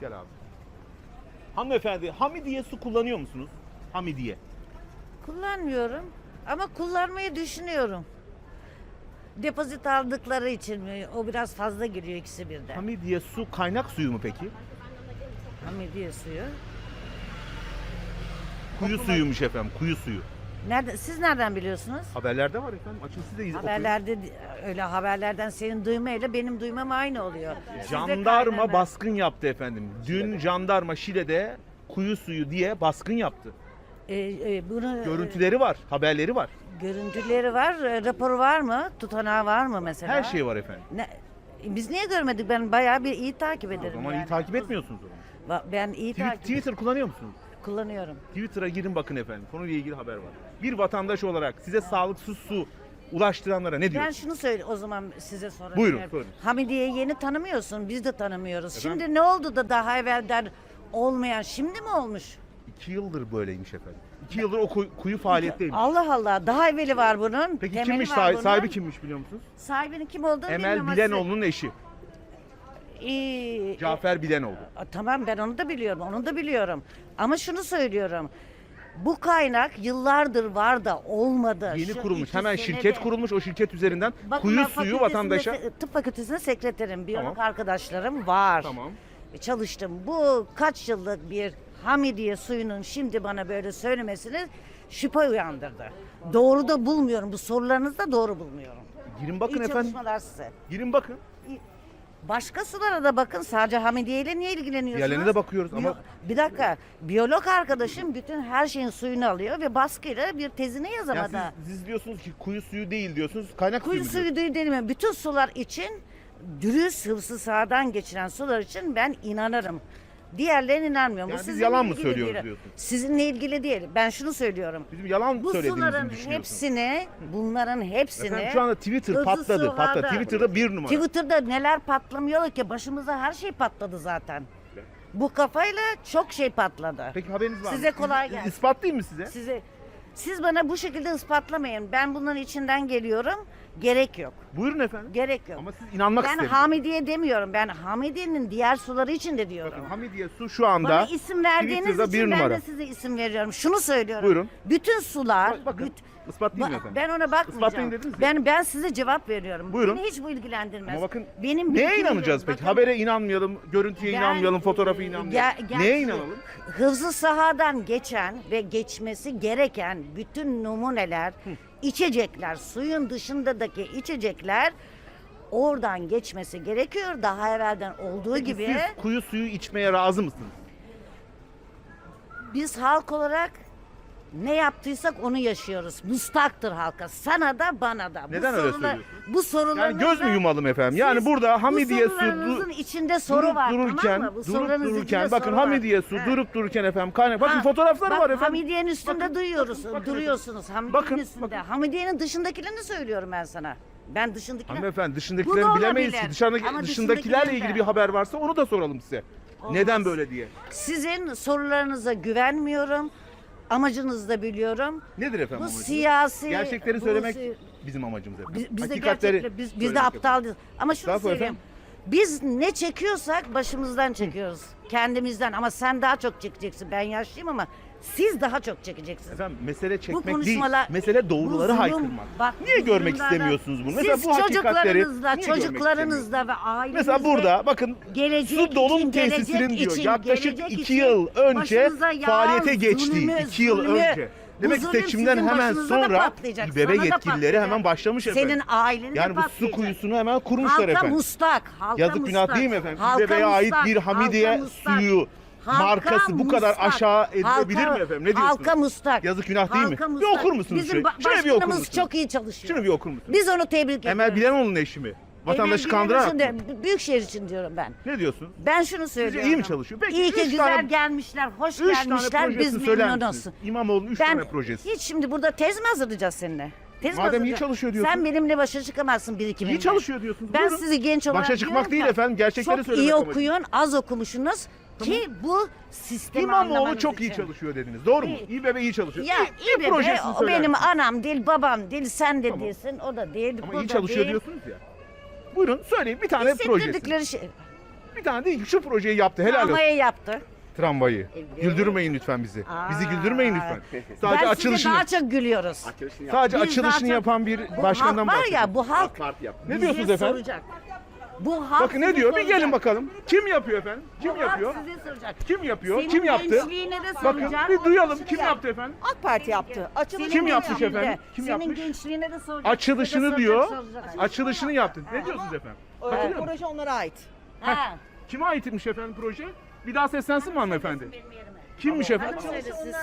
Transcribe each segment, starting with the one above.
Gel abi. Hanımefendi Hamidiye su kullanıyor musunuz? Hamidiye. Kullanmıyorum ama kullanmayı düşünüyorum. Depozit aldıkları için mi? O biraz fazla giriyor ikisi birden. Hamidiye su kaynak suyu mu peki? Hamidiye suyu. Kuyu suyuymuş efendim, kuyu suyu. Nerede, siz nereden biliyorsunuz? Haberlerde var efendim. Açın siz de iz-. Haberlerde öyle haberlerden senin duymayla benim duymam aynı oluyor. Siz de Jandarma baskın yaptı efendim. Dün jandarma Şile'de kuyu suyu diye baskın yaptı. E, e, bunu Görüntüleri var, haberleri var. görüntüleri var, e, raporu var mı? Tutanağı var mı mesela? Her şey var efendim. Ne, e, biz niye görmedik? Ben bayağı bir iyi takip O ederim. zaman iyi yani. takip etmiyorsunuz o zaman. Va- Ben iyi Twi- takip Twitter kullanıyor musunuz? Kullanıyorum. Twitter'a girin bakın efendim. Konuyla ilgili haber var. Bir vatandaş olarak size sağlıksız su ulaştıranlara ne Ben diyorsunuz? şunu söyle o zaman size sorayım. Buyurun, buyurun. Hamidiye'yi yeni tanımıyorsun. Biz de tanımıyoruz. Efendim? Şimdi ne oldu da daha evvelden olmayan şimdi mi olmuş? İki yıldır böyleymiş efendim. İki yıldır o kuyu, kuyu faaliyetteymiş. Allah Allah. Daha evveli var bunun. Peki temeli kimmiş var sahibi, bunun. sahibi kimmiş biliyor musunuz? Sahibinin kim olduğunu Emel bilmiyorum ama Bilenoğlu'nun eşi. İyi. Cafer Bilenoğlu. Tamam ben onu da biliyorum. Onu da biliyorum. Ama şunu söylüyorum. Bu kaynak yıllardır var da olmadı. Yeni Şu kurulmuş. iki Hemen senede- şirket kurulmuş. O şirket üzerinden Bakın kuyu suyu fakültesinde vatandaşa... Tıp fakültesinde sekreterim. Biyolog Tamam. arkadaşlarım var. Tamam. E, Çalıştım. Bu kaç yıllık bir Hamidiye suyunun şimdi bana böyle söylemesini şüphe uyandırdı. Doğru da bulmuyorum. Bu sorularınızı da doğru bulmuyorum. Girin bakın İyi efendim. çalışmalar size. Girin bakın. Başka sulara da bakın. Sadece Hamidiye ile niye ilgileniyorsunuz? Diğerlerine de bakıyoruz ama- Bir dakika. Biyolog arkadaşım bütün her şeyin suyunu alıyor ve baskıyla bir tezini Yani yazamadı. siz, siz diyorsunuz ki kuyu suyu değil diyorsunuz. Kaynak Kuyu suyu mu diyorsunuz? suyu değil demiyorum. Bütün sular için dürüst hıfzı sahadan geçiren sular için ben inanırım. Diğerlerine inanmıyorum. Yani Bu biz sizinle yalan mı ilgili söylüyoruz değil. diyorsun? Sizinle ilgili değil. Ben şunu söylüyorum. Bizim yalan Bu söylediğimizi suların mi düşünüyorsunuz? hepsini, bunların hepsini... Efendim şu anda Twitter hızlı patladı, sularda- patladı. Twitter'da bir numara. Twitter'da neler patlamıyor ki başımıza her şey patladı zaten. Bu kafayla çok şey patladı. Peki haberiniz var mı? Size kolay gelsin. İspatlayayım mı size? Size siz bana bu şekilde ispatlamayın. Ben bunların içinden geliyorum. Gerek yok. Buyurun efendim. Gerek yok. Ama siz inanmak ben istemiyorsunuz. Hamidiye demiyorum. Ben Hamidiye'nin diğer suları için de diyorum. Bakın Hamidiye Su şu anda Bana isim verdiğiniz Twitter'da için bir ben numara. de size isim veriyorum. Şunu söylüyorum. Buyurun. Bütün sular, Bak- bakın, büt- ispatlayayım Ba- efendim. ben ona bakmayacağım. İspatlayın dediniz ya. Ben ben size cevap veriyorum. Buyurun. Beni hiç bu ilgilendirmez. Ama bakın benim neye bilgim inanacağız peki? Bakın, Habere inanmayalım, görüntüye ben, inanmayalım, fotoğrafa e, inanmayalım. ger- gerçi Neye inanalım? Hıfzı sahadan geçen ve geçmesi gereken bütün numuneler, içecekler, suyun dışındaki içecekler oradan geçmesi gerekiyor. Daha evvelden olduğu Peki gibi Siz kuyu suyu içmeye razı mısınız? biz halk olarak ne yaptıysak onu yaşıyoruz. Mustaktır halka. Sana da bana da. Neden bu öyle söylüyorsun? Bu sorularınızda... Yani göz mü yumalım efendim? Yani Siz burada Hamidiye bu Su sorularınızın du- içinde soru durup var dururken, tamam mı? Bu durup sorularınızın dururken içinde bakın soru var. Hamidiye Su durup dururken efendim kaynak. Bakın Ha, fotoğrafları bak, var efendim. Hamidiye'nin üstünde duyuyoruz, duruyorsunuz. Hamidiye'nin Bakın, üstünde. bakın. Hamidiye'nin dışındakilerini söylüyorum ben sana. Ben dışındakiler... Hanımefendi Bu dışındakileri da bilemeyiz ki. Dışarıdaki, Ama dışındakilerle ilgili de. bir haber varsa onu da soralım size. Neden böyle diye. Sizin sorularınıza güvenmiyorum. Amacınızı da biliyorum. Nedir efendim Bu amacınız? siyasi... Gerçekleri bu söylemek si- bizim amacımız efendim. Biz, biz de Hakikatleri gerçekten biz, biz de söylemek efendim. aptal değiliz. Ama şunu Estağfurullah söyleyeyim. efendim. Biz ne çekiyorsak başımızdan çekiyoruz. Kendimizden ama sen daha çok çekeceksin. Ben yaşlıyım ama siz daha çok çekeceksiniz. Efendim mesele çekmek konuşmalar- değil. Mesele doğruları Bu zulüm- haykırmak. bak, Niye bu görmek zulümlerden- istemiyorsunuz bunu? Siz Mesela bu hakikatleri çocuklarınızla, niye görmek çocuklarınızla ve ailenizle Mesela burada bakın gelecek su dolum için, gelecek tesisinin diyor için, yaklaşık gelecek iki için yıl önce başınıza yağan faaliyete geçti. zulmü, iki yıl zulmü. önce. Bu Demek ki zulüm seçimden sizin hemen başınıza da sonra patlayacak, sana da yetkilileri patlayacak. hemen başlamış efendim. Senin ailenin de Yani bu su patlayacak. kuyusunu hemen kurmuşlar halka efendim. mustak, halka Yazık günah değil mi efendim? Halka İBB'ye ait mustak, bir Hamidiye halka mustak. suyu Halka markası bu kadar aşağı edilebilir Halka- mi efendim? Ne diyorsunuz? Halka mustak. Yazık günah değil mi? Halka Bir okur musunuz Bizim şurayı? Şurayı bir okur musunuz? çok iyi çalışıyor. Şunu bir okur musunuz? Biz onu tebrik ediyoruz. Emel Bilenoğlu'nun eşi mi? Vatandaşı kandırarak mı? kandırarak. Büyükşehir için diyorum ben. Ne diyorsun? Ben şunu söylüyorum. iyi mi çalışıyor? Peki, iyi ki güzel tane- gelmişler, hoş Üç tane gelmişler. Biz projesini söyler memnunuz. İmamoğlu'nun üç Ben tane projesi. hiç şimdi burada tez mi hazırlayacağız seninle? Tez Madem iyi çalışıyor diyorsun. Sen benimle başa çıkamazsın birikiminle. İyi çalışıyor diyorsunuz. Ben Buyurun. sizi genç olarak Başa çıkmak değil efendim, gerçekleri Çok söylemek iyi amacım. okuyun, az okumuşsunuz ki bu sistemi İmamoğlu anlamanız çok iyi için. çalışıyor dediniz. Doğru mu? İyi. İBB iyi çalışıyor. Ya İyi, iyi iyi projesini o söyler benim anam değil, babam değil, sen de Tamam. değilsin, o da değil, Ama bu iyi da çalışıyor değil. diyorsunuz ya. Buyurun söyleyin bir tane projesi. Hissettirdikleri şey. Bir tane değil ki şu projeyi yaptı. Helal olsun. Tramvayı yaptı. Tramvayı. Evet. Güldürmeyin lütfen bizi. Bizi Aa. güldürmeyin lütfen. Sadece ben açılışını size daha çok gülüyoruz. sadece Biz açılışını zaten- yapan bir Bu başkandan halk var bahsediyorum. ya bu halk Ne diyorsunuz efendim? soracak. Bu halk Bakın ne size diyor? Bir soracak. gelin bakalım. Kim yapıyor efendim? Kim Bu halk yapıyor? size soracak. Kim yapıyor? Senin Kim yaptı? gençliğine de Bakın bir duyalım. Kim yaptı efendim? AK Parti yaptı. Açılış Kim yapmış gençliğinde, efendim? Kim Senin yapmış? gençliğine de soracak. Açılışını de diyor. soracak, soracak. Açılışını yaptı. Ne diyorsunuz efendim? Ee, Katılıyor musunuz? proje onlara ait. Ha. Kime aitmiş efendim proje? Bir daha seslensin mi hanımefendi? Kimmiş efendim?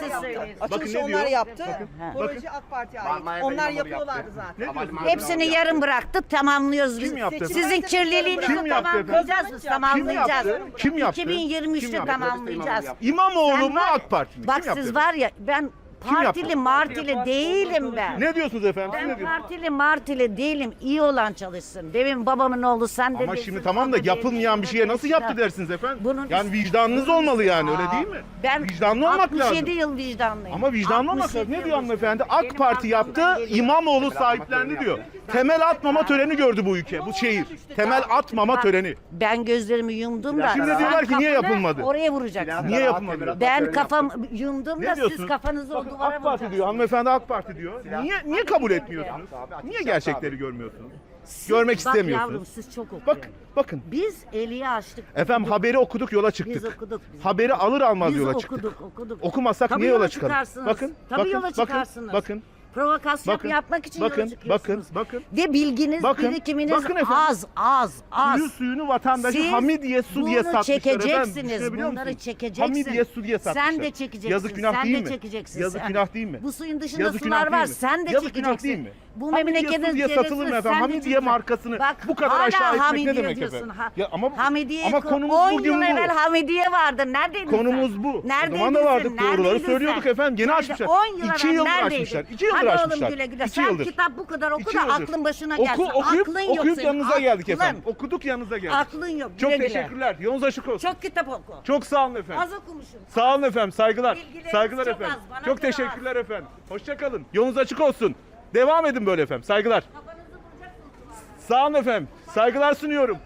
Siz söyleyin. Açılışı ne onlar diyor? yaptı. Ha. Proje AK Parti'ye ait. Onlar yapıyorlardı zaten. Ne? Hepsini yarım bıraktık, tamamlıyoruz biz. Kim yaptı efendim? Sizin kirliliğinizi Kim yaptı efendim? tamamlayacağız biz, Kim tamamlayacağız. yaptı? Kim yaptı? Kim 2023'te yaptı? tamamlayacağız. İmamoğlu Sen mu var- AK Parti mi? Bak Kim yaptı siz efendim? var ya ben Kim yaptı? partili martili değilim ben. Ne diyorsunuz efendim? Siz Ben ne diyorsunuz? partili martili değilim. İyi olan çalışsın. Demin babamın oğlu sen de Ama şimdi tamam da baba yapılmayan bir şeye nasıl yaptı dersiniz efendim? Bunun- yani vicdanınız olmalı yani öyle değil mi? Ben Vicdanlı olmak 67 lazım. yıl vicdanlıyım. Ama vicdanlı olmak 67 lazım. Ne yıl diyor hanımefendi? AK Benim Parti yaptı, geliyor. İmamoğlu sahiplendi diyor. Temel atmama töreni gördü bu ülke, bu şehir. Temel atmama töreni. Ben gözlerimi yumdum da. Şimdi diyorlar ki niye yapılmadı? Oraya vuracaksın. Niye yapılmadı? Ben kafam yumdum da siz kafanızı o Bakın duvara AK Parti diyor, hanımefendi AK Parti diyor. Niye niye kabul etmiyorsunuz? Niye gerçekleri görmüyorsunuz? Görmek Bak istemiyorsunuz. yavrum siz çok okuyun. Bak, bakın. Biz Eli'yi açtık. Efendim haberi okuduk, yola çıktık. Biz okuduk. Biz, Haberi alır almaz biz yola okuduk, çıktık. okuduk. Okumasak Tabii niye yola yola çıkalım? çıkarsınız. Bakın, Tabii bakın, yola bakın, çıkarsınız. bakın. Provokasyon Bakın, yapmak için bakın, yola çıkıyorsunuz. bakın, bakın. Ve bilginiz, Bakın, birikiminiz bakın efendim. az, az, az. Kuyu suyunu vatandaşı Siz Hamidiye su diye satmışlar efendim. çekeceksiniz, Düşünebiliyor bunları musunuz? çekeceksin. Hamidiye su diye satmışlar. Sen de çekeceksin, Yazık günah sen değil de mi? çekeceksin. Yazık sen. günah değil mi? Bu suyun dışında Yazık günah sular var, mi? sen de Yazık günah çekeceksin. değil mi? Bu memleketin diye satılır mı efendim? Hamidiye markasını Bak, bu kadar aşağı etmek ne demek efendim? Ha, Ya ama Hamidiye ama ko- konumuz 10 bugün yıl evvel Hamidiye vardı. Neredeydin Konumuz bu. O Neredeydin zaman da vardık, doğruları söylüyorduk efendim. Yeni açmışlar. 10 yıl evvel yıldır neredeydin? açmışlar. İki yıldır Hadi açmışlar. oğlum güle güle. İki Sen yıldır. kitap bu kadar oku İki da yıldır. aklın başına Oku, gelsin. okuyup, aklın yok okuyup senin. yanınıza geldik Aklın. efendim. Okuduk yanınıza geldik. Aklın yok. Çok güle güle. teşekkürler. Yolunuz açık olsun. Çok, Çok kitap oku. sağ olun efendim. Az okumuşsun. Sağ olun efendim. Saygılar. Bilgileriniz Saygılar çok efendim. az, bana Çok göre teşekkürler efendim. Hoşça kalın. Yolunuz açık olsun. Devam edin böyle efendim. Saygılar. Sağ olun efendim. Saygılar sunuyorum.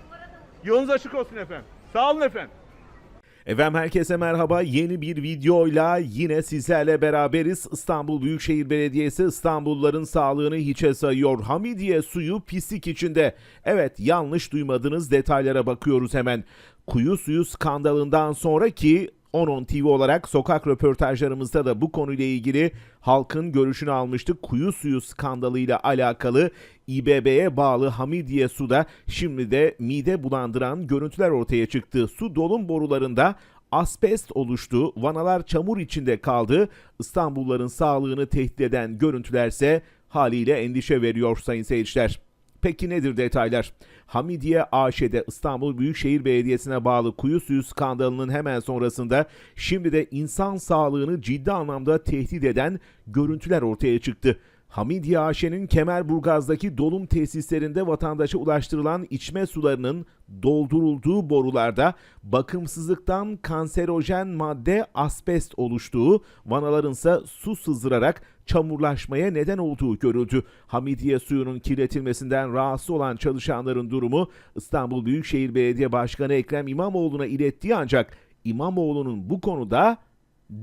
Yolunuz açık olsun efendim. Sağ olun efendim. Efendim herkese merhaba. Yeni bir videoyla yine sizlerle beraberiz. İstanbul Büyükşehir Belediyesi İstanbulluların sağlığını hiçe sayıyor. Hamidiye suyu pislik içinde. Evet yanlış duymadınız detaylara bakıyoruz hemen. Kuyu suyu skandalından sonraki 10 TV olarak sokak röportajlarımızda da bu konuyla ilgili halkın görüşünü almıştık. Kuyu suyu skandalıyla alakalı İBB'ye bağlı Hamidiye Su'da şimdi de mide bulandıran görüntüler ortaya çıktı. Su dolum borularında asbest oluştu, vanalar çamur içinde kaldı. İstanbulluların sağlığını tehdit eden görüntülerse haliyle endişe veriyor sayın seyirciler. Peki nedir detaylar? Hamidiye AŞ'de İstanbul Büyükşehir Belediyesi'ne bağlı kuyu suyu skandalının hemen sonrasında şimdi de insan sağlığını ciddi anlamda tehdit eden görüntüler ortaya çıktı. Hamidiye AŞ'nin Kemerburgaz'daki dolum tesislerinde vatandaşa ulaştırılan içme sularının doldurulduğu borularda bakımsızlıktan kanserojen madde asbest oluştuğu, vanaların ise su sızdırarak çamurlaşmaya neden olduğu görüldü. Hamidiye suyunun kirletilmesinden rahatsız olan çalışanların durumu İstanbul Büyükşehir Belediye Başkanı Ekrem İmamoğlu'na ilettiği ancak İmamoğlu'nun bu konuda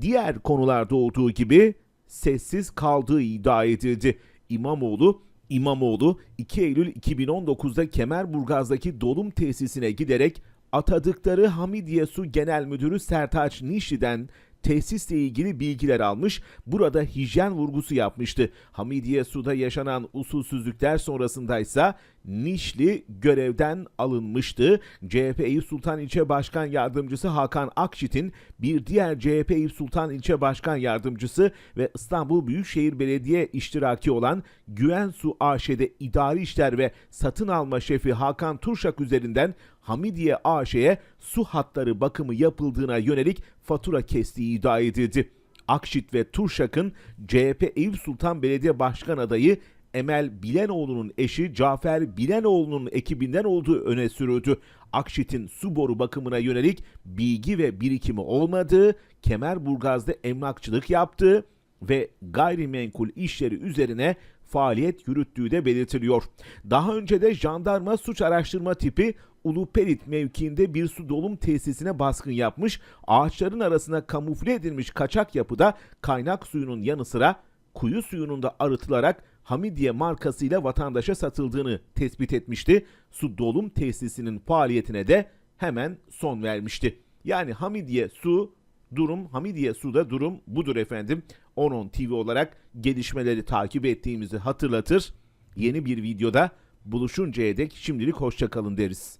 diğer konularda olduğu gibi sessiz kaldığı iddia edildi. İmamoğlu İmamoğlu 2 Eylül 2019'da Kemerburgaz'daki dolum tesisine giderek atadıkları Hamidiye Su Genel Müdürü Sertaç Nişli'den tesisle ilgili bilgiler almış, burada hijyen vurgusu yapmıştı. Hamidiye Su'da yaşanan usulsüzlükler sonrasında ise Nişli görevden alınmıştı. CHP Eyüp Sultan İlçe Başkan Yardımcısı Hakan Akşit'in bir diğer CHP Eyüp Sultan İlçe Başkan Yardımcısı ve İstanbul Büyükşehir Belediye iştiraki olan Güven Su AŞ'de idari işler ve satın alma şefi Hakan Turşak üzerinden Hamidiye AŞ'ye su hatları bakımı yapıldığına yönelik fatura kestiği iddia edildi. Akşit ve Turşak'ın CHP Eyüp Sultan Belediye Başkan adayı Emel Bilenoğlu'nun eşi Cafer Bilenoğlu'nun ekibinden olduğu öne sürüldü. Akşit'in su boru bakımına yönelik bilgi ve birikimi olmadığı, Kemerburgaz'da emlakçılık yaptığı ve gayrimenkul işleri üzerine faaliyet yürüttüğü de belirtiliyor. Daha önce de jandarma suç araştırma tipi Uluperit mevkiinde bir su dolum tesisine baskın yapmış, ağaçların arasına kamufle edilmiş kaçak yapıda kaynak suyunun yanı sıra kuyu suyunun da arıtılarak Hamidiye markasıyla vatandaşa satıldığını tespit etmişti. Su dolum tesisinin faaliyetine de hemen son vermişti. Yani Hamidiye Su durum Hamidiye Su'da durum budur efendim. 10 TV olarak gelişmeleri takip ettiğimizi hatırlatır. Yeni bir videoda buluşuncaya dek şimdilik hoşçakalın deriz.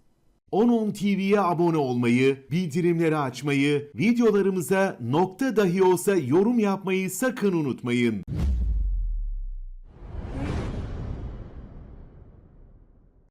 10 TV'ye abone olmayı, bildirimleri açmayı, videolarımıza nokta dahi olsa yorum yapmayı sakın unutmayın.